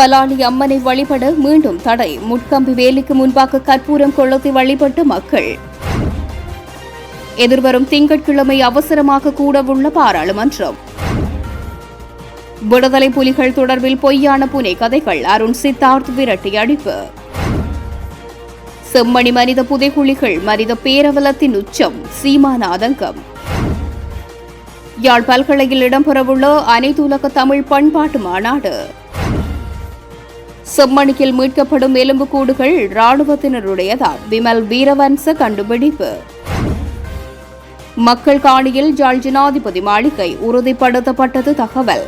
பலாலி அம்மனை வழிபட மீண்டும் தடை. முட்கம்பி வேலிக்கு முன்பாக கற்பூரம் கொளுத்தி வழிபட்ட மக்கள். எதிர்வரும் திங்கட்கிழமை அவசரமாக கூடவுள்ள பாராளுமன்றம். விடுதலை புலிகள் தொடர்பில் பொய்யான புனை கதைகள். அருண் சித்தார்த் விரட்டி அடிப்பு. செம்மணி மனித புதைகுழிகள் மனித பேரவலத்தின் உச்சம் சீமான ஆதங்கம் யாழ் பல்கலையில் இடம்பெறவுள்ள அனைத்துலக தமிழ் பண்பாட்டு மாநாடு. செம்மணியில் மீட்கப்படும் எலும்புக்கூடுகள் ராணுவத்தினருடையதால் விமல் வீரவன்ச கண்டுபிடிப்பு. மக்கள் காணியில் ஜாழ் ஜனாதிபதி மாளிகை உறுதிப்படுத்தப்பட்டது தகவல்.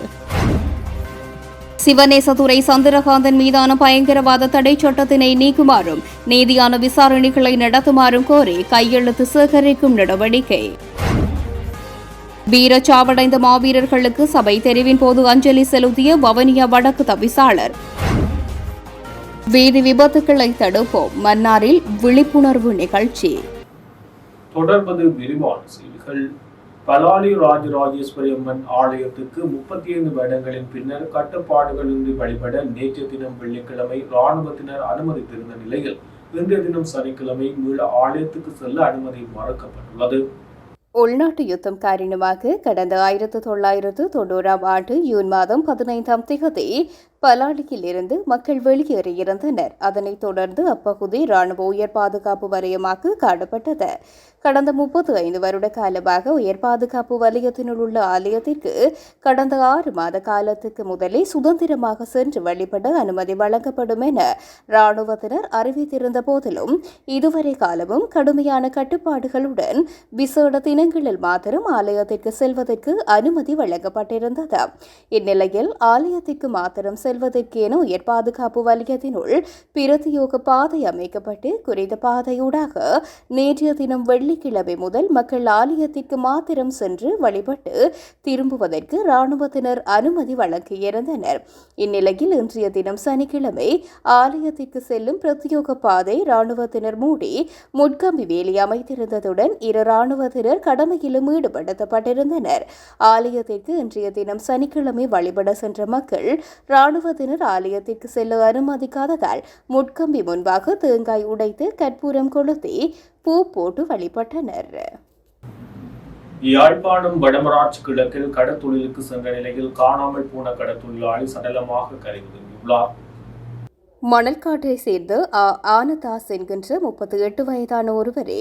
சிவநேசதுரை சந்திரகாந்தன் மீதான பயங்கரவாத தடை சட்டத்தினை நீக்குமாறும் நீதியான விசாரணைகளை நடத்துமாறும் கோரி கையெழுத்து சேகரிக்கும் நடவடிக்கை. வீரச்சாவடைந்த மாவீரர்களுக்கு சபை தெரிவின் போது அஞ்சலி செலுத்திய வவனியா வடக்கு தவிசாளர் வீதி விபத்துக்களை தடுப்போம். மன்னாரில் விழிப்புணர்வு நிகழ்ச்சி. தொடர்பது விரிவான செய்திகள். பலாலி ராஜராஜேஸ்வரி அம்மன் ஆலயத்துக்கு முப்பத்தி ஐந்து வருடங்களின் பின்னர் கட்டுப்பாடுகளின்றி வழிபட நேற்றைய தினம் வெள்ளிக்கிழமை இராணுவத்தினர் அனுமதித்திருந்த நிலையில் இன்றைய தினம் சனிக்கிழமை மீள ஆலயத்துக்கு செல்ல அனுமதி மறுக்கப்பட்டுள்ளது. உள்நாட்டு யுத்தம் காரணமாக கடந்த ஆயிரத்து தொள்ளாயிரத்து தொண்ணூறாம் ஆண்டு ஜூன் மாதம் பதினைந்தாம் திகதி பலாலியில் இருந்து மக்கள் வெளியேறியிருந்தனர் அதனைத் தொடர்ந்து அப்பகுதி ராணுவ உயர் பாதுகாப்பு வலயமாக காணப்பட்டது. கடந்த முப்பத்து ஐந்து வருட காலமாக உயர் பாதுகாப்பு வலயத்தினுள் உள்ள ஆலயத்திற்கு கடந்த ஆறு மாத காலத்துக்கு முதலே சுதந்திரமாக சென்று வழிபட அனுமதி வழங்கப்படும் என ராணுவத்தினர் அறிவித்திருந்த போதிலும் இதுவரை காலமும் கடுமையான கட்டுப்பாடுகளுடன் விசேட தினங்களில் மாத்திரம் ஆலயத்திற்கு செல்வதற்கு அனுமதி வழங்கப்பட்டிருந்தது. இந்நிலையில் ஆலயத்திற்கு மாத்திரம் செல்வதற்கென உயர் பாதுகாப்பு வலயத்தினுள் பிரத்தியோக பாதை அமைக்கப்பட்டு குறித்த பாதையூடாக நேற்றைய தினம் வெள்ளிக்கிழமை முதல் மக்கள் ஆலயத்திற்கு மாத்திரம் சென்று வழிபட்டு திரும்புவதற்கு இராணுவத்தினர் அனுமதி வழங்கியிருந்தனர் இந்நிலையில் இன்றைய தினம் சனிக்கிழமை ஆலயத்திற்கு செல்லும் பிரத்யோக பாதை இராணுவத்தினர் மூடி முட்கம்பி வேலி அமைத்திருந்ததுடன் இரு இராணுவத்தினர் கடமையிலும் ஈடுபடுத்தப்பட்டிருந்தனர். ஆலயத்திற்கு இன்றைய தினம் சனிக்கிழமை வழிபட சென்ற மக்கள் இராணுவத்தினர் ஆலயத்திற்கு செல்ல அனுமதிக்காததால் முட்கம்பி முன்பாக தேங்காய் உடைத்து கற்பூரம் கொளுத்தி பூ போட்டு வழிபட்டனர். யாழ்ப்பாணம் வடமராட்சி கிழக்கில் கடத்தொழிலுக்கு சென்ற நிலையில் காணாமல் போன கடத்தொழிலாளி சடலமாக கரைந்துள்ளார் மணல்காட்டை சேர்ந்த ஆ ஆனதாஸ் என்கின்ற முப்பத்தி எட்டு வயதான ஒருவரே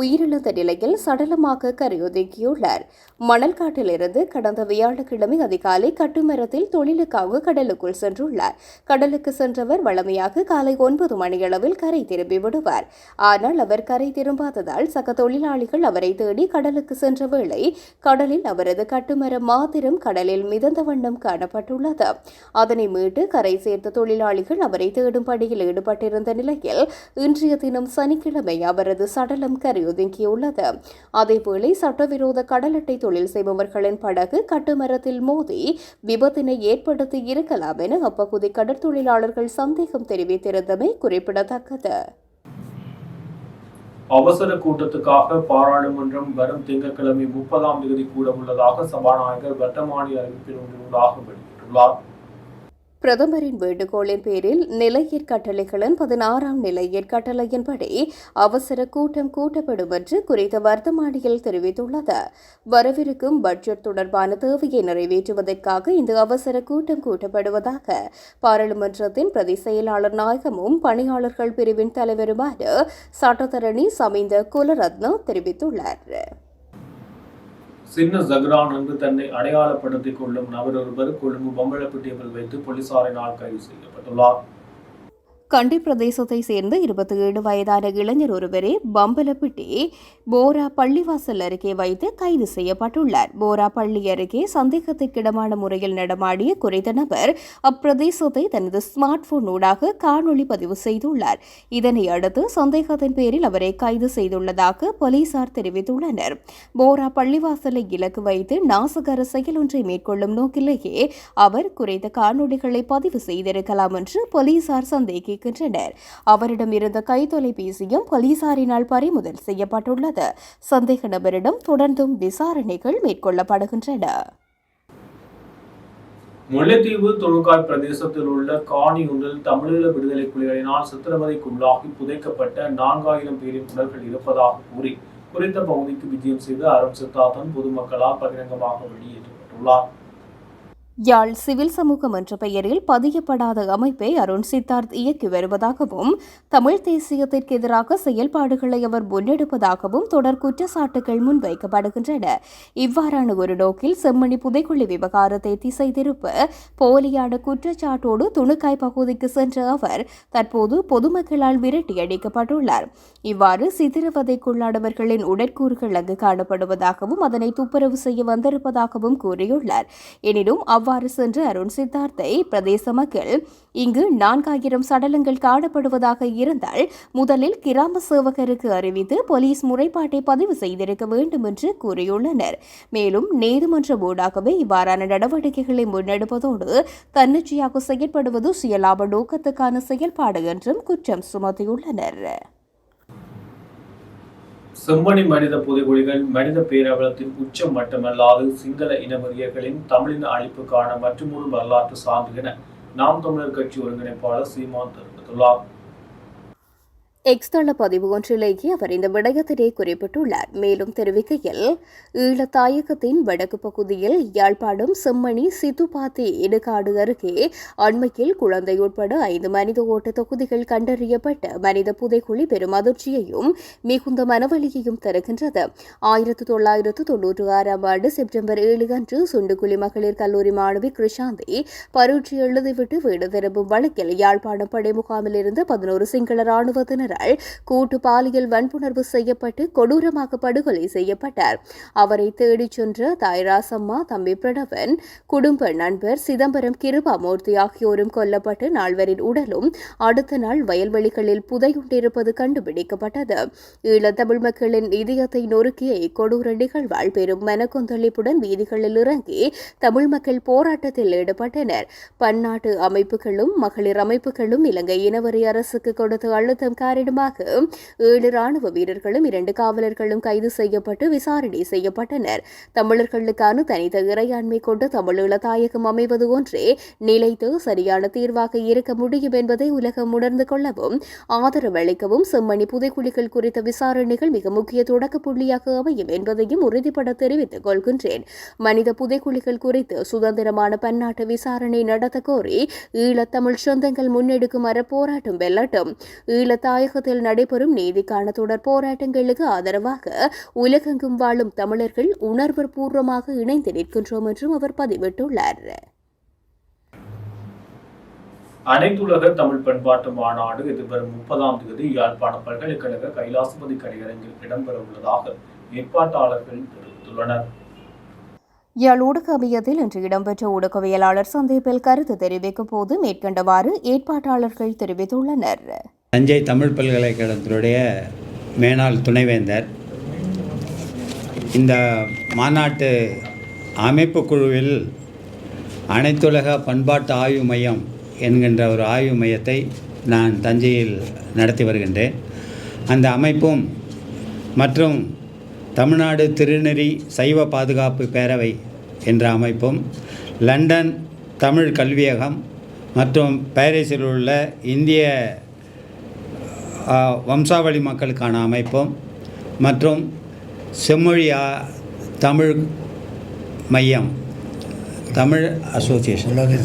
உயிரிழந்த நிலையில் சடலமாக கரையொதுக்கியுள்ளார் மணல்காட்டிலிருந்து கடந்த வியாழக்கிழமை அதிகாலை கட்டுமரத்தில் தொழிலுக்காக கடலுக்குள் சென்றுள்ளார். கடலுக்கு சென்றவர் வழமையாக காலை ஒன்பது மணியளவில் கரை திரும்பி விடுவார். ஆனால் அவர் கரை திரும்பாததால் சக தொழிலாளிகள் அவரை தேடி கடலுக்கு சென்ற வேளை கடலில் அவரது கட்டுமரம் மாத்திரம் கடலில் மிதந்த வண்ணம் காணப்பட்டுள்ளது. அதனை மீட்டு கரை சேர்த்த தொழிலாளிகள் அவரை தேடும் பணியில் ஈடுபட்டிருந்த நிலையில் இன்றைய தினம் சனிக்கிழமை அவரது சடலம் கரையொதுங்கியுள்ளது. அதேவேளை சட்டவிரோத கடலட்டை தொழில் செய்பவர்களின் படகு கட்டுமரத்தில் மோதி விபத்தினை ஏற்படுத்தி இருக்கலாம் என அப்பகுதி கடற்தொழிலாளர்கள் சந்தேகம் தெரிவித்திருந்தமை குறிப்பிடத்தக்கது. அவசர கூட்டத்துக்காக பாராளுமன்றம் வரும் திங்கட்கிழமை முப்பதாம் தேதி கூட உள்ளதாக சபாநாயகர் வட்டமானி அறிவிப்பின் ஒன்றினூடாக வெளியிட்டுள்ளார் பிரதமரின் வேண்டுகோளின் பேரில் நிலையற் கட்டளைகளின் பதினாறாம் நிலையற் கட்டளையின்படி அவசர கூட்டம் கூட்டப்படும் என்று குறித்த வர்த்தமானியில் தெரிவித்துள்ளது. வரவிருக்கும் பட்ஜெட் தொடர்பான தேவையை நிறைவேற்றுவதற்காக இந்த அவசர கூட்டம் கூட்டப்படுவதாக பாராளுமன்றத்தின் பிரதி செயலாளர் நாயகமும் பணியாளர்கள் பிரிவின் தலைவருமான சட்டத்தரணி சமிந்த குலரத்ன தெரிவித்துள்ளார். சின்ன ஜக்ரான் என்று தன்னை அடையாளப்படுத்திக் கொள்ளும் நபர் ஒருவர் கொழும்பு பொம்பளப்பட்டியவில் வைத்து போலீசாரினால் கைது செய்யப்பட்டுள்ளார். கண்டி பிரதேசத்தை சேர்ந்த இருபத்தி ஏழு வயதான இளைஞர் ஒருவரே பம்பலப்பிட்டி போரா பள்ளிவாசல் அருகே வைத்து கைது செய்யப்பட்டுள்ளார். போரா பள்ளி அருகே சந்தேகத்துக்கிடமான முறையில் நடமாடிய குறித்த நபர் அப்பிரதேசத்தை தனது ஸ்மார்ட் போன் ஊடாக காணொளி பதிவு செய்துள்ளார். இதனை அடுத்து சந்தேகத்தின் பேரில் அவரை கைது செய்துள்ளதாக போலீசார் தெரிவித்துள்ளனர். போரா பள்ளிவாசலை இலக்கு வைத்து நாசகர செயல் ஒன்றை மேற்கொள்ளும் நோக்கிலேயே அவர் குறைந்த காணொளிகளை பதிவு செய்திருக்கலாம் என்று போலீசார் சந்தேகிக்கின்றனர். அவரிடம் இருந்த கைத்தொலைபேசியும் போலீசாரினால் பறிமுதல் செய்யப்பட்டுள்ளது. சந்தேக நபரிடம் தொடர்ந்தும் விசாரணைகள் மேற்கொள்ளப்படுகின்றன. முல்லைத்தீவு துணுக்காய் பிரதேசத்தில் உள்ள காணி ஒன்றில் தமிழீழ விடுதலை புலிகளினால் சித்திரவதைக்குள்ளாகி புதைக்கப்பட்ட நான்காயிரம் பேரின் உடல்கள் இருப்பதாக கூறி குறித்த பகுதிக்கு விஜயம் செய்து அருண் சித்தார்த்தன் பொதுமக்களால் பகிரங்கமாக வெளியேற்றப்பட்டுள்ளார். யாழ் சிவில் சமூகம் என்ற பெயரில் பதியப்படாத அமைப்பை அருண் சித்தார்த் இயக்கி வருவதாகவும் தமிழ் தேசியத்திற்கு எதிராக செயல்பாடுகளை அவர் முன்னெடுப்பதாகவும் தொடர் குற்றச்சாட்டுகள் முன்வைக்கப்படுகின்றன. இவ்வாறான ஒரு நோக்கில் செம்மணி புதைக்குழி விவகாரத்தை திசை திருப்ப போலியான குற்றச்சாட்டோடு துணுக்காய் பகுதிக்கு சென்ற அவர் தற்போது பொதுமக்களால் விரட்டியடிக்கப்பட்டுள்ளார் இவ்வாறு சித்திரவதைக்குள்ளானவர்களின் உடற்கூறுகள் அங்கு காணப்படுவதாகவும் அதனை துப்புரவு செய்ய வந்திருப்பதாகவும் கூறியுள்ளார். எனினும் அவ்வாறு சென்ற அருண் சித்தார்த்தை பிரதேச மக்கள் இங்கு நான்காயிரம் சடலங்கள் காணப்படுவதாக இருந்தால் முதலில் கிராம சேவகருக்கு அறிவித்து போலீஸ் முறைப்பாட்டை பதிவு செய்திருக்க வேண்டும் என்று கூறியுள்ளனர். மேலும் நீதிமன்ற ஊடாகவே இவ்வாறான நடவடிக்கைகளை முன்னெடுப்பதோடு தன்னிச்சையாக செயற்படுவது சுயலாப நோக்கத்துக்கான செயல்பாடு என்றும் குற்றம் சுமத்தியுள்ளனர். செம்மணி மனித புதைகுழிகள் மனித பேரவலத்தின் உச்சம் மட்டுமல்லாது சிங்கள இனவெறியர்களின் தமிழின அழிப்புக்கான மற்றொரு வரலாற்று சான்று என நாம் தமிழர் கட்சி ஒருங்கிணைப்பாளர் சீமான் தெரிவித்துள்ளார். எக்ஸ்தள பதிவு ஒன்றிலேயே அவர் இந்த விடயத்தினை குறிப்பிட்டுள்ளார். மேலும் தெரிவிக்கையில் ஈழத்தாயகத்தின் வடக்கு பகுதியில் யாழ்ப்பாணம் செம்மணி சித்துப்பாத்தி இடுகாடு அருகே அண்மையில் குழந்தை உட்பட ஐந்து மனித ஓட்ட தொகுதிகள் கண்டறியப்பட்ட மனித புதைக்குழி பெரும் அதிர்ச்சியையும் மிகுந்த மனவலியையும் தருகின்றது. ஆயிரத்து தொள்ளாயிரத்து தொன்னூற்று ஆறாம் ஆண்டு செப்டம்பர் ஏழு அன்று சுண்டுக்குழி மகளிர் கல்லூரி மாணவி கிருஷாந்தி பரீட்சை எழுதிவிட்டு வீடு திரும்பும் வழக்கில் யாழ்ப்பாணம் படை முகாமில் இருந்த பதினோரு சிங்கள ராணுவத்தினர் ராணுவத்தினரால் கூட்டு பாலியல் வன்புணர்வு செய்யப்பட்டு கொடூரமாக படுகொலை செய்யப்பட்டார். அவரை தேடிச் சென்ற தாய்ராசம்மா தம்பி பிரணவன் குடும்ப நண்பர் சிதம்பரம் கிருபாமூர்த்தி ஆகியோரும் கொல்லப்பட்டு நால்வரின் உடலும் அடுத்த நாள் வயல்வெளிகளில் புதையுண்டிருப்பது கண்டுபிடிக்கப்பட்டது. ஈழத்தமிழ் மக்களின் இதயத்தை நொறுக்கிய இக்கொடூர நிகழ்வால் பெரும் மனக்கொந்தளிப்புடன் வீதிகளில் இறங்கி தமிழ் மக்கள் போராட்டத்தில் ஈடுபட்டனர். பன்னாட்டு அமைப்புகளும் மகளிர் அமைப்புகளும் இலங்கை இனவரி அரசுக்கு கொடுத்த அழுத்தம் காரணம் காரணமாக ஏழு ராணுவ வீரர்களும் இரண்டு காவலர்களும் கைது செய்யப்பட்டு விசாரணை செய்யப்பட்டனர். தமிழர்களுக்கான தனித்த இறையாண்மை கொண்ட தமிழீழ தாயகம் அமைவது ஒன்றே நிலைத்து சரியான தீர்வாக இருக்க முடியும் என்பதை உலகம் உணர்ந்து கொள்ளவும் ஆதரவு அளிக்கவும் செம்மணி புதைக்குழிகள் குறித்த விசாரணைகள் மிக முக்கிய தொடக்க புள்ளியாக அமையும் என்பதையும் உறுதிபட தெரிவித்துக் கொள்கின்றேன். மனித புதைக்குழிகள் குறித்து சுதந்திரமான பன்னாட்டு விசாரணை நடத்த கோரி ஈழத்தமிழ் சொந்தங்கள் முன்னெடுக்கும் அறப்போராட்டம் வெல்லட்டும். ஈழத்தாயகத்தில் நடைபெறும் நீதிக்கான தொடர் போராட்டங்களுக்கு ஆதரவாக உலகெங்கும் வாழும் தமிழர்கள் உணர்வு பூர்வமாக இணைந்து நிற்கின்றோம் என்றும் அவர் பதிவிட்டுள்ளார். அனைத்துலக தமிழ் பண்பாட்டு மாநாடு எதிர்வரும் முப்பதாம் தேதி யாழ்ப்பாணம் பல்கலைக்கழக கைலாசபதி கலையரங்கில் இடம்பெற உள்ளதாக ஏற்பாட்டாளர்கள் தெரிவித்துள்ளனர். யாழ் ஊடக அமையத்தில் இன்று இடம்பெற்ற ஊடகவியலாளர் சந்திப்பில் கருத்து தெரிவிக்கும் போது மேற்கண்டவாறு ஏற்பாட்டாளர்கள் தெரிவித்துள்ளனர். தஞ்சை தமிழ் பல்கலைக்கழகத்தினுடைய மேனாள் துணைவேந்தர். இந்த மாநாட்டு அமைப்பு குழுவில் அனைத்துலக பண்பாட்டு ஆய்வு மையம் என்கின்ற ஒரு ஆய்வு மையத்தை நான் தஞ்சையில் நடத்தி வருகின்றேன். அந்த அமைப்பும் மற்றும் தமிழ்நாடு திருநெறி சைவ பாதுகாப்பு பேரவை என்ற அமைப்பும் லண்டன் தமிழ் கல்வியகம் மற்றும் பாரிஸில் உள்ள இந்திய வம்சாவளி மக்களுக்கான அமைப்பும் மற்றும் செம்மொழி ஆ, தமிழ் மையம் தமிழ் அசோசியேஷன் உலக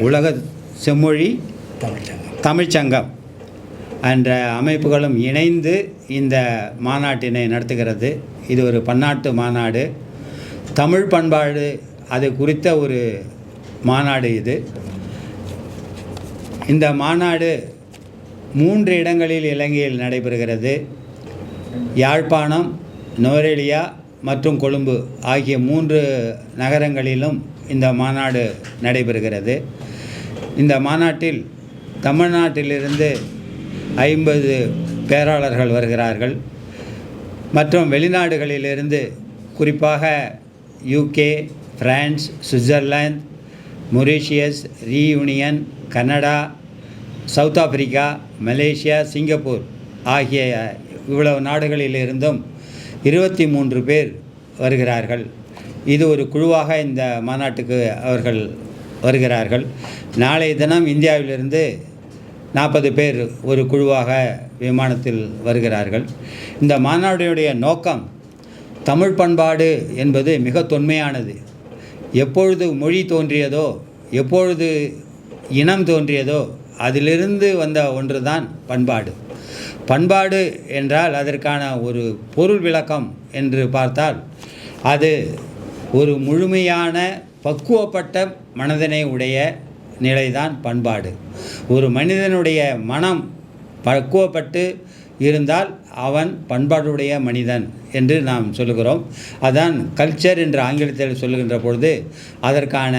உலக செம்மொழி தமிழ்ச்சங்கம் என்ற அமைப்புகளும் இணைந்து இந்த மாநாட்டினை நடத்துகிறது. இது ஒரு பன்னாட்டு மாநாடு. தமிழ் பண்பாடு அது குறித்த ஒரு மாநாடு இது. இந்த மாநாடு மூன்று இடங்களில் இலங்கையில் நடைபெறுகிறது. யாழ்ப்பாணம் நுவரெலியா மற்றும் கொழும்பு ஆகிய மூன்று நகரங்களிலும் இந்த மாநாடு நடைபெறுகிறது. இந்த மாநாட்டில் தமிழ்நாட்டிலிருந்து ஐம்பது பேராளர்கள் வருகிறார்கள். மற்றும் வெளிநாடுகளிலிருந்து குறிப்பாக UK France Switzerland Mauritius Reunion Canada South Africa Malaysia Singapore ஆகிய இவ்வளவு நாடுகளிலிருந்தும் இருபத்தி மூன்று பேர் வருகிறார்கள். இது ஒரு குழுவாக இந்த மாநாட்டுக்கு அவர்கள் வருகிறார்கள். நாளைய தினம் இந்தியாவிலிருந்து நாற்பது பேர் ஒரு குழுவாக விமானத்தில் வருகிறார்கள். இந்த மாநாடுடைய நோக்கம் தமிழ் பண்பாடு என்பது மிக தொன்மையானது. எப்பொழுது மொழி தோன்றியதோ எப்பொழுது இனம் தோன்றியதோ அதிலிருந்து வந்த ஒன்று தான் பண்பாடு. பண்பாடு என்றால் அதற்கான ஒரு பொருள் விளக்கம் என்று பார்த்தால் அது ஒரு முழுமையான பக்குவப்பட்ட மனதனை உடைய நிலைதான் பண்பாடு. ஒரு மனிதனுடைய மனம் பக்குவப்பட்டு இருந்தால் அவன் பண்பாடுடைய மனிதன் என்று நாம் சொல்லுகிறோம். அதான் கல்ச்சர் என்று ஆங்கிலத்தில் சொல்லுகின்ற பொழுது அதற்கான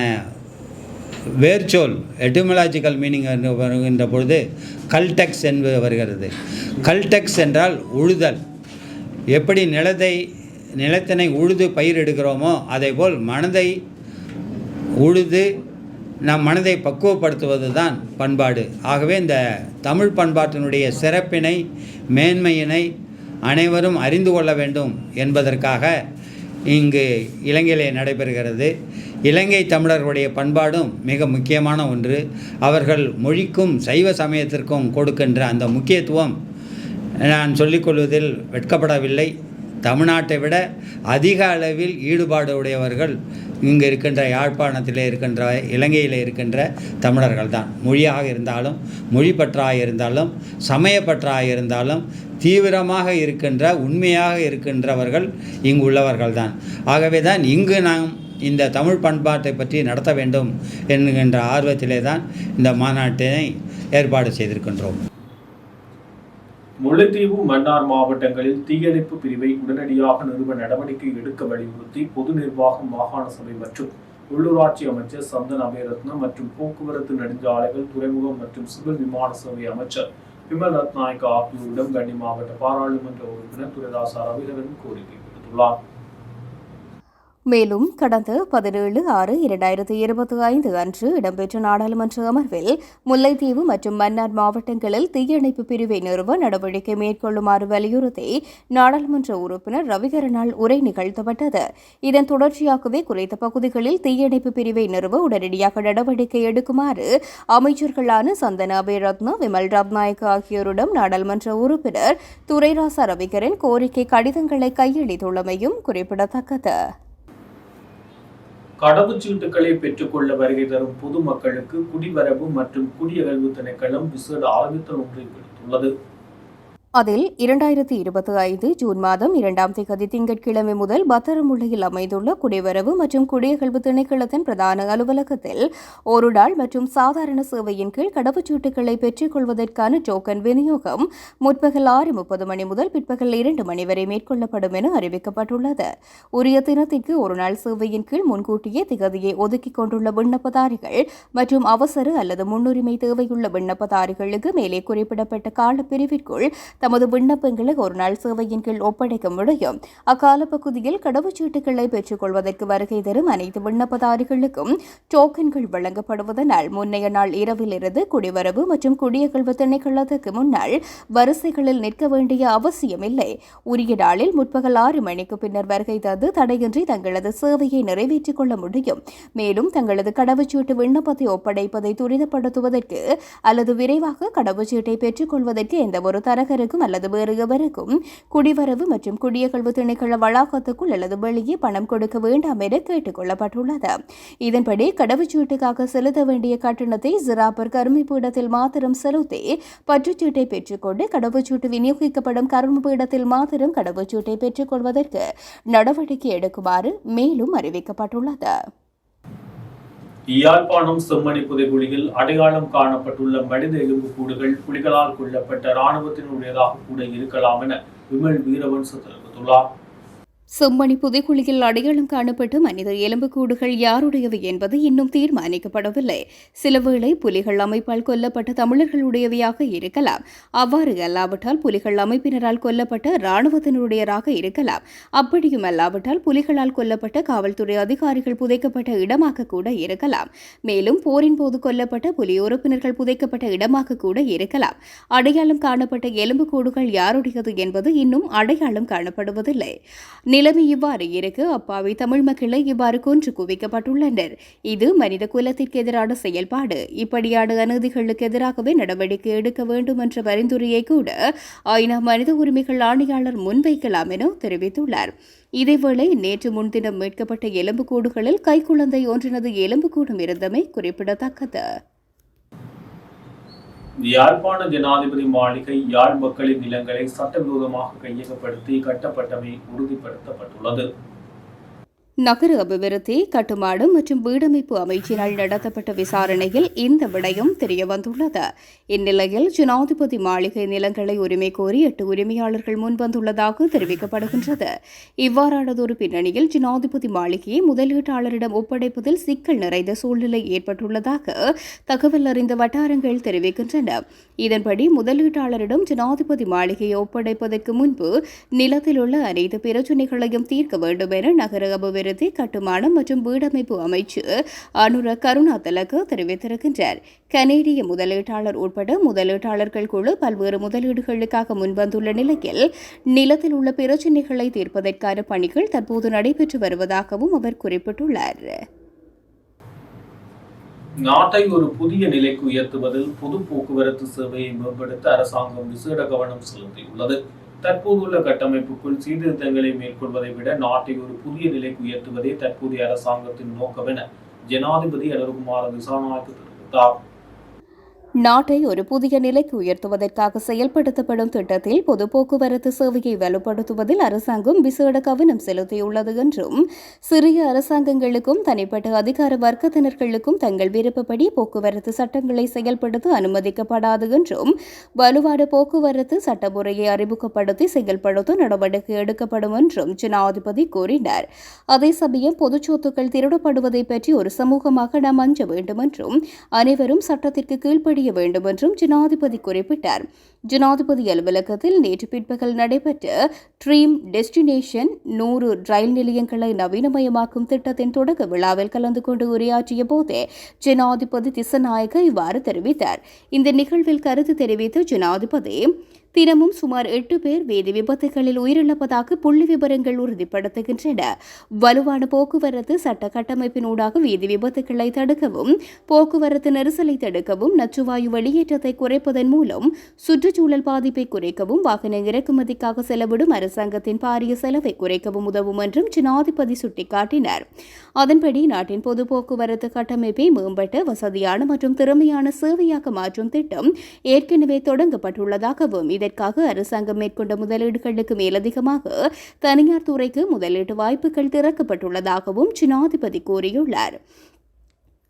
வேர்ச்சொல் எட்டிமலாஜிக்கல் மீனிங் என்று வருகின்ற பொழுது கல்டெக்ஸ் என்பது வருகிறது. கல்டெக்ஸ் என்றால் உழுதல். எப்படி நிலத்தை நிலத்தினை உழுது பயிர் எடுக்கிறோமோ அதேபோல் மனதை உழுது நம் மனதை பக்குவப்படுத்துவது தான் பண்பாடு. ஆகவே இந்த தமிழ் பண்பாட்டினுடைய சிறப்பினை மேன்மையினை அனைவரும் அறிந்து கொள்ள வேண்டும் என்பதற்காக இங்கு இலங்கையிலே நடைபெறுகிறது. இலங்கை தமிழர்களுடைய பண்பாடும் மிக முக்கியமான ஒன்று. அவர்கள் மொழிக்கும் சைவ சமயத்திற்கும் கொடுக்கின்ற அந்த முக்கியத்துவம் நான் சொல்லிக்கொள்வதில் வெட்கப்படவில்லை. தமிழ்நாட்டை விட அதிக அளவில் ஈடுபாடு உடையவர்கள் இங்கு இருக்கின்ற யாழ்ப்பாணத்தில் இருக்கின்ற இலங்கையில் இருக்கின்ற தமிழர்கள் தான். மொழியாக இருந்தாலும் மொழி பற்றாக இருந்தாலும் சமயப்பற்றாக இருந்தாலும் தீவிரமாக இருக்கின்ற உண்மையாக இருக்கின்றவர்கள் இங்கு உள்ளவர்கள் தான். ஆகவே தான் இங்கு நாம் இந்த தமிழ் பண்பாட்டை பற்றி நடத்த வேண்டும் என்கின்ற ஆர்வத்திலே தான் இந்த மாநாட்டினை ஏற்பாடு செய்திருக்கின்றோம். முல்லைத்தீவு மன்னார் மாவட்டங்களில் தீயணைப்பு பிரிவை உடனடியாக நிறுவ நடவடிக்கை எடுக்க வலியுறுத்தி பொது நிர்வாகம் மாகாண சபை மற்றும் உள்ளூராட்சி அமைச்சர் சந்தன் அபயரத்னம் மற்றும் போக்குவரத்து நெடுஞ்சாலைகள் துறைமுகம் மற்றும் சிவில் விமான சேவை அமைச்சர் விமல் ரத்நாயக்க ஆகியோரிடம் கண்டி மாவட்ட பாராளுமன்ற உறுப்பினர் துரைதாசா ரவிகரன் கோரிக்கை விடுத்துள்ளார். மேலும் கடந்த பதினேழு ஆறு இரண்டாயிரத்தி இருபத்தி ஐந்து அன்று இடம்பெற்ற நாடாளுமன்ற அமர்வில் முல்லைத்தீவு மற்றும் மன்னார் மாவட்டங்களில் தீயணைப்பு பிரிவை நிறுவ நடவடிக்கை மேற்கொள்ளுமாறு வலியுறுத்தி நாடாளுமன்ற உறுப்பினர் ரவிகரனால் உரை நிகழ்த்தப்பட்டது. இதன் தொடர்ச்சியாகவே குறித்த பகுதிகளில் தீயணைப்பு பிரிவை நிறுவ உடனடியாக நடவடிக்கை எடுக்குமாறு அமைச்சர்களான சந்தன அபயரத்னா விமல் ரத்நாயக் ஆகியோரிடம் நாடாளுமன்ற உறுப்பினர் துரைராசா ரவிகரன் கோரிக்கை கடிதங்களை கையளித்துள்ளமையும் குறிப்பிடத்தக்கது. கடவுச்சீட்டுகளை பெற்றுக்கொள்ள வருகை தரும் பொதுமக்களுக்கு குடிவரவு மற்றும் குடியகழ்வு திணைக்களம் விசேட ஆயுத்தம் ஒன்றை விடுத்துள்ளது அதில் இரண்டாயிரத்தி இருபத்தி ஐந்து ஜூன் மாதம் இரண்டாம் தேதி திங்கட்கிழமை முதல் பத்தரமுல்லையில் அமைந்துள்ள குடிவரவு மற்றும் குடியகழ்வு திணைக்களத்தின் பிரதான அலுவலகத்தில் ஒரு நாள் மற்றும் சாதாரண சேவையின் கீழ் கடவுச்சீட்டுகளை பெற்றுக் கொள்வதற்கான டோக்கன் விநியோகம் முற்பகல் ஆறு முப்பது மணி முதல் பிற்பகல் இரண்டு மணி வரை மேற்கொள்ளப்படும் என அறிவிக்கப்பட்டுள்ளது. உரிய தினத்திற்கு ஒரு நாள் சேவையின் கீழ் முன்கூட்டியே திகதியை ஒதுக்கிக் கொண்டுள்ள விண்ணப்பதாரிகள் மற்றும் அவசர அல்லது முன்னுரிமை தேவையுள்ள விண்ணப்பதாரிகளுக்கு மேலே குறிப்பிடப்பட்ட காலப்பிரிவிற்குள் தமது விண்ணப்பங்களை ஒரு நாள் சேவையின் கீழ் ஒப்படைக்க முடியும். அக்கால பகுதியில் கடவுச்சீட்டுகளை பெற்றுக் கொள்வதற்கு வருகை தரும் அனைத்து விண்ணப்பதாரிகளுக்கும் டோக்கன்கள் வழங்கப்படுவதனால் முன்னைய நாள் இரவிலிருந்து குடிவரவு மற்றும் குடியகழ்வு திணைக்களத்துக்கு முன்னால் வரிசைகளில் நிற்க வேண்டிய அவசியமில்லை. உரிய நாளில் முற்பகல் ஆறு மணிக்கு பின்னர் வருகை தந்து தடையின்றி தங்களது சேவையை நிறைவேற்றிக் கொள்ள முடியும். மேலும் தங்களது கடவுச்சீட்டு விண்ணப்பத்தை ஒப்படைப்பதை துரிதப்படுத்துவதற்கு அல்லது விரைவாக கடவுச்சீட்டை பெற்றுக் கொள்வதற்கு எந்தவொரு தரகருக்கும் அல்லது வேறு எவருக்கும் குடிவரவு மற்றும் குடியகழ்வு திணைக்கள வளாகத்துக்குள் அல்லது வெளியே பணம் கொடுக்க வேண்டாம் என கேட்டுக் கொள்ளப்பட்டுள்ளது. இதன்படி கடவுச்சீட்டுக்காக செலுத்த வேண்டிய கட்டணத்தை ஜிராப்பர் கருமைப்பீடத்தில் மாத்திரம் செலுத்தி பற்றுச்சீட்டை பெற்றுக்கொண்டு கடவுச்சீட்டு விநியோகிக்கப்படும் கரும்பீடத்தில் மாத்திரம் கடவுச்சீட்டை பெற்றுக் கொள்வதற்கு நடவடிக்கை எடுக்குமாறு மேலும் அறிவிக்கப்பட்டுள்ளது. யாழ்ப்பாணம் செம்மணி புதைகுழியில் அடையாளம் காணப்பட்டுள்ள மனித எலும்புக்கூடுகள் புலிகளால் கொல்லப்பட்ட இராணுவத்தினுடையதாக கூட இருக்கலாம் என விமல் வீரவன்ச தெரிவித்துள்ளார். செம்மணி புதைக்குழியில் அடையாளம் காணப்பட்ட மனித எலும்புக்கூடுகள் யாருடையவை என்பது இன்னும் தீர்மானிக்கப்படவில்லை. சிலவேளை புலிகள் அமைப்பால் கொல்லப்பட்ட தமிழர்களுடையவையாக இருக்கலாம். அவ்வாறு அல்லாவிட்டால் புலிகள் அமைப்பினரால் கொல்லப்பட்ட இராணுவத்தினருடையராக இருக்கலாம். அப்படியும் அல்லாவிட்டால் புலிகளால் கொல்லப்பட்ட காவல்துறை அதிகாரிகள் புதைக்கப்பட்ட இடமாக கூட இருக்கலாம். மேலும் போரின் போது கொல்லப்பட்ட புலி உறுப்பினர்கள் புதைக்கப்பட்ட இடமாக கூட இருக்கலாம். அடையாளம் காணப்பட்ட எலும்புக்கூடுகள் யாருடையது என்பது இன்னும் அடையாளம் காணப்படுவதில்லை. நிலைமை இவ்வாறு இருக்க. அப்பாவி தமிழ் மக்களை இவ்வாறு கொன்று குவிக்கப்பட்டுள்ளனர். இது மனித குலத்திற்கு எதிரான செயல்பாடு. இப்படியான அநீதிகளுக்கு எதிராகவே நடவடிக்கை எடுக்க வேண்டும் என்ற பரிந்துரையை கூட ஐநா மனித உரிமைகள் ஆணையாளர் முன்வைக்கலாம் என தெரிவித்துள்ளார். இதேவேளை நேற்று முன்தினம் மீட்கப்பட்ட எலும்புக்கூடுகளில் கைக்குழந்தை ஒன்றினது எலும்புக்கூடும் இருந்தமை குறிப்பிடத்தக்கது. யாழ்ப்பாண ஜனாதிபதி மாளிகை யாழ் மக்களின் நிலங்களை சட்டவிரோதமாக கையகப்படுத்தி கட்டப்பட்டமை உறுதிப்படுத்தப்பட்டுள்ளது. நகர அபிவிருத்தி கட்டுமாடு மற்றும் வீடமைப்பு அமைச்சினால் நடத்தப்பட்ட விசாரணையில் இந்த விடயம் தெரியவந்துள்ளது. இந்நிலையில் ஜனாதிபதி மாளிகை நிலங்களை உரிமை கோரி எட்டு உரிமையாளர்கள் முன்வந்துள்ளதாக தெரிவிக்கப்படுகின்றது. இவ்வாறானதொரு பின்னணியில் ஜனாதிபதி மாளிகையை முதலீட்டாளரிடம் ஒப்படைப்பதில் சிக்கல் நிறைந்த சூழ்நிலை ஏற்பட்டுள்ளதாக தகவல் அறிந்த வட்டாரங்கள் தெரிவிக்கின்றன. இதன்படி முதலீட்டாளரிடம் ஜனாதிபதி மாளிகையை ஒப்படைப்பதற்கு முன்பு நிலத்தில் உள்ள அனைத்து பிரச்சினைகளையும் தீர்க்க வேண்டும் என நகர அபிவிருத்தி கட்டுமானம் மற்றும் வீடமைப்பு அமைச்சு அனுர கருணா திலக தெரிவித்திருக்கின்றார். கனேடிய முதலீட்டாளர் உட்பட முதலீட்டாளர்கள் குழு பல்வேறு முதலீடுகளுக்காக முன்வந்துள்ள நிலையில் நிலத்தில் உள்ள பிரச்சினைகளை தீர்ப்பதற்கான பணிகள் தற்போது நடைபெற்று வருவதாகவும் அவர் குறிப்பிட்டுள்ளார். நாட்டை ஒரு புதிய நிலைக்கு உயர்த்துவதில் பொது போக்குவரத்து சேவையை மேம்படுத்த அரசாங்கம் விசேட கவனம் செலுத்தியுள்ளது. தற்போதுள்ள கட்டமைப்புக்குள் சீர்திருத்தங்களை மேற்கொள்வதை விட நாட்டை ஒரு புதிய நிலைக்கு உயர்த்துவதே தற்போதைய அரசாங்கத்தின் நோக்கம் என ஜனாதிபதி அனுர்குமார திசாநாயக்கு தெரிவித்தார். நாட்டை ஒரு புதிய நிலைக்கு உயர்த்துவதற்காக செயல்படுத்தப்படும் திட்டத்தில் பொது போக்குவரத்து சேவையை வலுப்படுத்துவதில் அரசாங்கம் விசேட கவனம் செலுத்தியுள்ளது என்றும் சிறிய அரசாங்கங்களுக்கும் தனிப்பட்ட அதிகார வர்க்கத்தினர்களுக்கும் தங்கள் விருப்பப்படி போக்குவரத்து சட்டங்களை செயல்படுத்த அனுமதிக்கப்படாது என்றும் வலுவான போக்குவரத்து சட்டமுறையை அறிமுகப்படுத்தி செயல்படுத்த நடவடிக்கை எடுக்கப்படும் என்றும் ஜனாதிபதி கூறினார். அதே சமயம் பொதுச் சொத்துக்கள் திருடப்படுவதை பற்றி ஒரு சமூகமாக நாம் அஞ்ச வேண்டும் என்றும் அனைவரும் சட்டத்திற்கு கீழ்ப்படிய வேண்டும் என்றும் ஜனாதிபதி குறிப்பிட்டார். ஜனாதிபதி அலுவலகத்தில் நேற்று பிற்பகல் நடைபெற்ற ட்ரீம் டெஸ்டினேஷன் நூறு ரயில் நிலையங்களை நவீனமயமாக்கும் திட்டத்தின் தொடக்க விழாவில் கலந்து கொண்டு உரையாற்றிய போதே ஜனாதிபதி திசநாயக இவ்வாறு தெரிவித்தார். இந்த நிகழ்வில் கருத்து தெரிவித்த ஜனாதிபதி தினமும் சுமார் எட்டு பேர் வேதி விபத்துகளில் உயிரிழப்பதாக புள்ளி விவரங்கள் உறுதிப்படுத்துகின்றன. வலுவான போக்குவரத்து சட்ட கட்டமைப்பினூடாக வீதி விபத்துகளை தடுக்கவும் போக்குவரத்து நெரிசலை தடுக்கவும் நச்சுவாயு வெளியேற்றத்தை குறைப்பதன் மூலம் சுற்றுச்சூழல் பாதிப்பை குறைக்கவும் வாகன இறக்குமதிக்காக செலவிடும் அரசாங்கத்தின் பாரிய செலவை குறைக்கவும் உதவும் என்றும் ஜனாதிபதி சுட்டிக்காட்டினார். அதன்படி நாட்டின் பொது போக்குவரத்து கட்டமைப்பை மேம்பட்ட வசதியான மற்றும் திறமையான சேவையாக மாற்றும் திட்டம் ஏற்கனவே தொடங்கப்பட்டுள்ளதாகவும் இதற்காக அரசாங்கம் மேற்கொண்ட முதலீடுகளுக்கு மேலதிகமாக தனியார் துறைக்கு முதலீட்டு வாய்ப்புகள் திறக்கப்பட்டுள்ளதாகவும் ஜனாதிபதி கூறியுள்ளார்.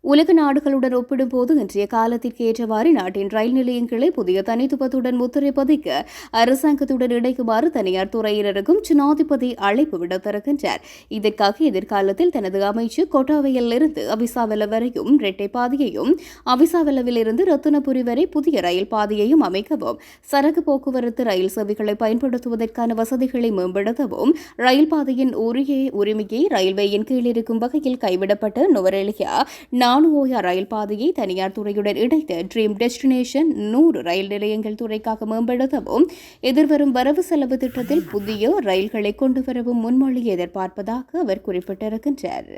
உலக நாடுகளுடன் ஒப்பிடும்போது இன்றைய காலத்திற்கு ஏற்றவாறு நாட்டின் ரயில் நிலையங்களை புதிய தனித்துவத்துடன் முத்திரை பதிக்க அரசாங்கத்துடன் இணைக்குமாறு தனியார் துறையினருக்கும் ஜனாதிபதி அழைப்பு விடுத்திருக்கின்றார். இதற்காக எதிர்காலத்தில் தனது அமைச்சு கொட்டாவையிலிருந்து அவிசாவல வரையும் இரட்டை பாதையையும் அவிசாவலவில் இருந்து ரத்தினபுரி வரை புதிய ரயில் பாதையையும் அமைக்கவும் சரக்கு போக்குவரத்து ரயில் சேவைகளை பயன்படுத்துவதற்கான வசதிகளை மேம்படுத்தவும் ரயில் பாதையின் உரிய உரிமையை ரயில்வேயின் கீழிருக்கும் வகையில் கைவிடப்பட்ட நுவரெலியா நானுஓயா ரயில் பாதையை தனியார் துறையுடன் இணைத்து ட்ரீம் டெஸ்டினேஷன் நூறு ரயில் நிலையங்கள் துறைக்காக மேம்படுத்தவும் எதிர்வரும் வரவு செலவு திட்டத்தில் புதிய ரயில்களை கொண்டு வரவும் முன்மொழியை எதிர்பார்ப்பதாக அவர் குறிப்பிட்டிருக்கின்றார்.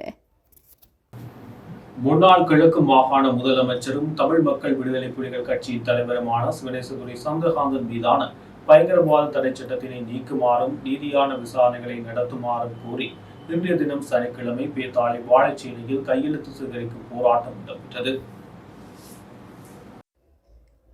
முன்னாள் கிழக்கு மாகாண முதலமைச்சரும் தமிழ் மக்கள் விடுதலை புலிகள் கட்சியின் தலைவருமான சிவனேசதுரை சந்திரகாந்தன் மீதான பயங்கரவாத தடை சட்டத்தினை நீக்குமாறும் நீதியான விசாரணைகளை நடத்துமாறும் கூறி இன்றைய தினம் சனிக்கிழமை பேத்தாளி வாழைச்சேனையில் கையெழுத்து சேகரிக்கும் போராட்டம் இடம்பெற்றது.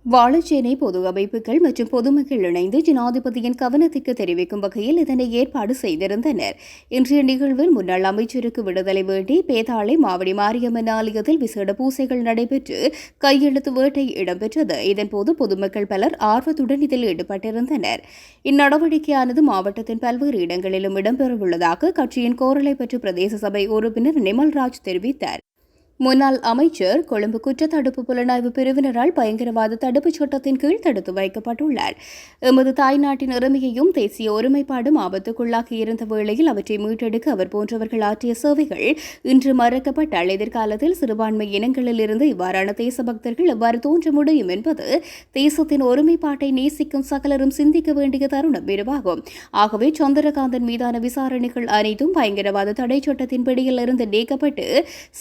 வாழைச்சேனை பொது அமைப்புகள் மற்றும் பொதுமக்கள் இணைந்து ஜனாதிபதியின் கவனத்திற்கு தெரிவிக்கும் வகையில் இதனை ஏற்பாடு செய்திருந்தனர். இன்றைய நிகழ்வில் முன்னாள் அமைச்சருக்கு விடுதலை வேண்டி பேதாளை மாவடி மாரியம்மன் ஆலயத்தில் விசேட பூசைகள் நடைபெற்று கையெழுத்து வேட்டை இடம்பெற்றது. இதன்போது பொதுமக்கள் பலர் ஆர்வத்துடன் இதில் ஈடுபட்டிருந்தனர். இந்நடவடிக்கையானது மாவட்டத்தின் பல்வேறு இடங்களிலும் இடம்பெறவுள்ளதாக கட்சியின் கோரலை பற்றி பிரதேச சபை உறுப்பினர் நிமல்ராஜ் தெரிவித்தார். முன்னாள் அமைச்சர் கொழும்பு குற்றத்தடுப்பு புலனாய்வு பிரிவினரால் பயங்கரவாத தடுப்புச் சட்டத்தின் கீழ் தடுத்து வைக்கப்பட்டுள்ளார். எமது தாய்நாட்டின் உரிமையையும் தேசிய ஒருமைப்பாடும் ஆபத்துக்குள்ளாகி இருந்த வேளையில் அவற்றை மீட்டெடுக்க அவர் போன்றவர்கள் ஆற்றிய சேவைகள் இன்று மறக்கப்பட்டால் எதிர்காலத்தில் சிறுபான்மை இனங்களில் இருந்து இவ்வாறான தேசபக்தர்கள் எவ்வாறு தோன்ற முடியும் என்பது தேசத்தின் ஒருமைப்பாட்டை நேசிக்கும் சகலரும் சிந்திக்க வேண்டிய தருணம் இதுவாகும். ஆகவே சந்திரகாந்தன் மீதான விசாரணைகள் அனைத்தும் பயங்கரவாத தடை சட்டத்தின் பிடியில் இருந்து நீக்கப்பட்டு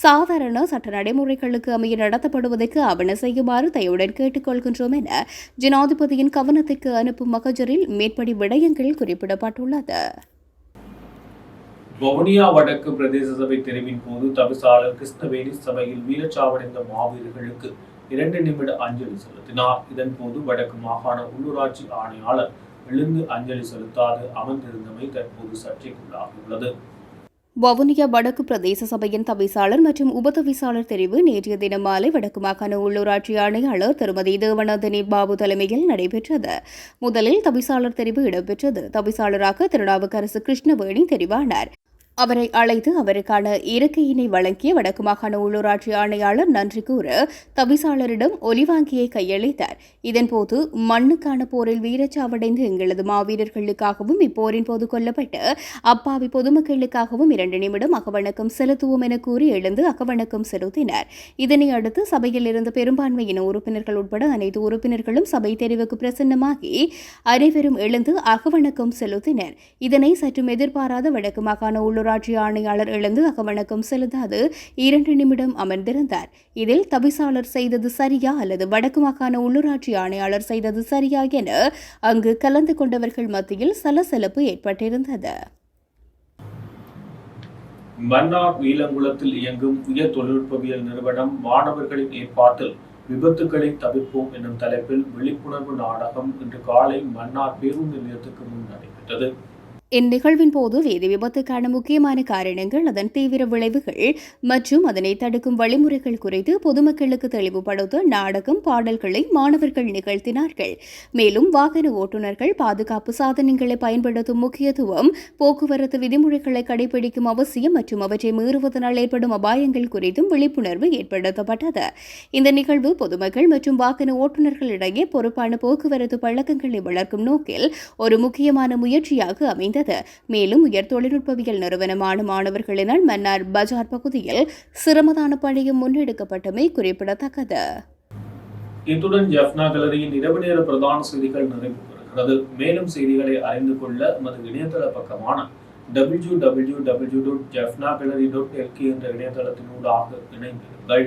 சாதாரண சட்ட நடைமுறைகளுக்கு அமைய நடத்தப்படுவதற்கு ஆவண செய்யுமாறு தயவுடன் கேட்டுக்கொள்கின்றோம் என ஜனாதிபதியின் கவனத்துக்கு அனுப்பும் மகஜரில் மேற்படி விடயங்கள் குறிப்பிடப்பட்டுள்ளது. வவுனியா வடக்கு பிரதேச சபை தெரிவின் போது தவிசாளர் கிருஷ்ணவேணி சபையில் வீரச்சாவடைந்த மாவீரர்களுக்கு இரண்டு நிமிட அஞ்சலி செலுத்தினார். இதன் போது வடக்கு மாகாண உள்ளூராட்சி ஆணையாளர் எழுந்து அஞ்சலி செலுத்தாது அமர்ந்திருந்தமை தற்போது சர்ச்சைக்குள்ளாகியுள்ளது. வவுனியா வடக்கு பிரதேச சபையின் தவிசாளர் மற்றும் உபதவிசாளர் தெரிவு நேற்றைய தினம் மாலை வடக்கு மாகாண உள்ளூராட்சி ஆணையாளர் திருமதி தேவநந்தினி பாபு தலைமையில் நடைபெற்றது. முதலில் தவிசாளர் தெரிவு இடம்பெற்றது. தவிசாளராக திருநாவுக்கரசு கிருஷ்ணவேணி தெரிவானார். அவரை அழைத்து அவருக்கான இருக்கையினை வழங்கிய வடக்கு மாகாண உள்ளூராட்சி ஆணையாளர் நன்றி கூற தவிசாளரிடம் ஒலிவாங்கியை கையளித்தார். இதன்போது மண்ணுக்கான போரில் வீரச்சாவடைந்து எங்களது மாவீரர்களுக்காகவும் இப்போரின் போது கொல்லப்பட்ட அப்பாவி பொதுமக்களுக்காகவும் இரண்டு நிமிடம் அகவணக்கம் செலுத்துவோம் என கூறி எழுந்து அகவணக்கம் செலுத்தினார். இதனை அடுத்து சபையில் இருந்த பெரும்பான்மையின உறுப்பினர்கள் உட்பட அனைத்து உறுப்பினர்களும் சபை தெரிவுக்கு பிரசன்னமாகி அனைவரும் எழுந்து அகவணக்கம் செலுத்தினர். இதனை சற்றும் எதிர்பாராத வடக்கு மாகாண உள்ளூர் உள்ளூராட்சி ஆணையாளர் எழுந்து அகவணக்கம் செலுத்தாது. இரண்டு நிமிடம் அமர்ந்திருந்தார். இதில் தவிசாளர் செய்தது சரியா அல்லது வடக்கு மாகாண உள்ளூராட்சி ஆணையாளர் செய்தது சரியா என அங்கு கலந்து கொண்டவர்கள் மத்தியில் சலசலப்பு ஏற்பட்டிருந்தது. மன்னார் வீலங்குளத்தில் இயங்கும் உயர் தொழில்நுட்பவியல் நிறுவனம் மாணவர்களின் ஏற்பாட்டில் விபத்துகளை தவிர்ப்போம் என்னும் தலைப்பில் விழிப்புணர்வு நாடகம் இன்று காலை மன்னார் பேருந்து நிலையத்துக்கு முன் நடைபெற்றது. இந்நிகழ்வின் போது வேதி விபத்துக்கான முக்கியமான காரணங்கள் அதன் தீவிர விளைவுகள் மற்றும் அதனை தடுக்கும் வழிமுறைகள் குறித்து பொதுமக்களுக்கு தெளிவுபடுத்த நாடகம் பாடல்களை மாணவர்கள் நிகழ்த்தினார்கள். மேலும் வாகன ஓட்டுநர்கள் பாதுகாப்பு சாதனங்களை பயன்படுத்தும் முக்கியத்துவம் போக்குவரத்து விதிமுறைகளை கடைபிடிக்கும் அவசியம் மற்றும் அவற்றை மீறுவதனால் ஏற்படும் அபாயங்கள் குறித்தும் விழிப்புணர்வு ஏற்படுத்தப்பட்டது. இந்த நிகழ்வு பொதுமக்கள் மற்றும் வாகன ஓட்டுநர்களிடையே பொறுப்பான போக்குவரத்து பழக்கங்களை வளர்க்கும் நோக்கில் ஒரு முக்கியமான முயற்சியாக அமைந்தது. மேலும் உயர் தொழில்நுட்பவியல் நிறுவனமான மாணவர்களினால் மன்னார் பஜார் பகுதியில் சிரமதான பணியும் முன்னெடுக்கப்பட்டமை குறிப்பிடத்தக்கது. இத்துடன் ஜப்னா கலரியின் இரவு நேர பிரதான செய்திகள் நிறைவு பெறுகிறது மேலும் செய்திகளை அறிந்து கொள்ள நமது இணையதள பக்கமான W W W dot Jaffna gallery dot LK என்ற இணையதளத்தினூடாக இணைந்திருங்கள்.